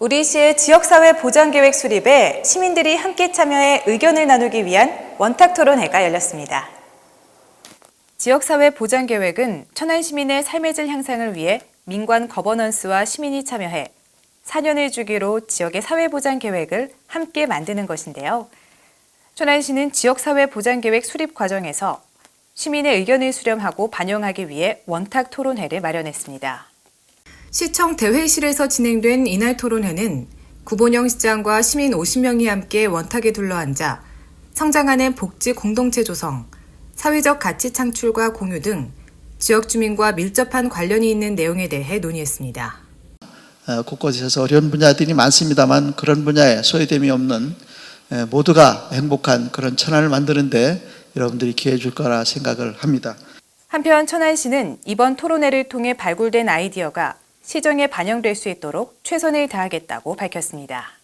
우리시의 지역사회 보장계획 수립에 시민들이 함께 참여해 의견을 나누기 위한 원탁 토론회가 열렸습니다. 지역사회 보장계획은 천안 시민의 삶의 질 향상을 위해 민관 거버넌스와 시민이 참여해 4년을 주기로 지역의 사회보장 계획을 함께 만드는 것인데요. 천안시는 지역사회 보장계획 수립 과정에서 시민의 의견을 수렴하고 반영하기 위해 원탁 토론회를 마련했습니다. 시청 대회실에서 진행된 이날 토론회는 구본영 시장과 시민 50명이 함께 원탁에 둘러앉아 성장하는 복지 공동체 조성, 사회적 가치 창출과 공유 등 지역 주민과 밀접한 관련이 있는 내용에 대해 논의했습니다. 어, 곳곳에서 어려운 분야들이 많습니다만 그런 분야에 소외됨이 없는 에, 모두가 행복한 그런 천안을 만드는데 여러분들이 기회 줄 거라 생각을 합니다. 한편 천안시는 이번 토론회를 통해 발굴된 아이디어가 시정에 반영될 수 있도록 최선을 다하겠다고 밝혔습니다.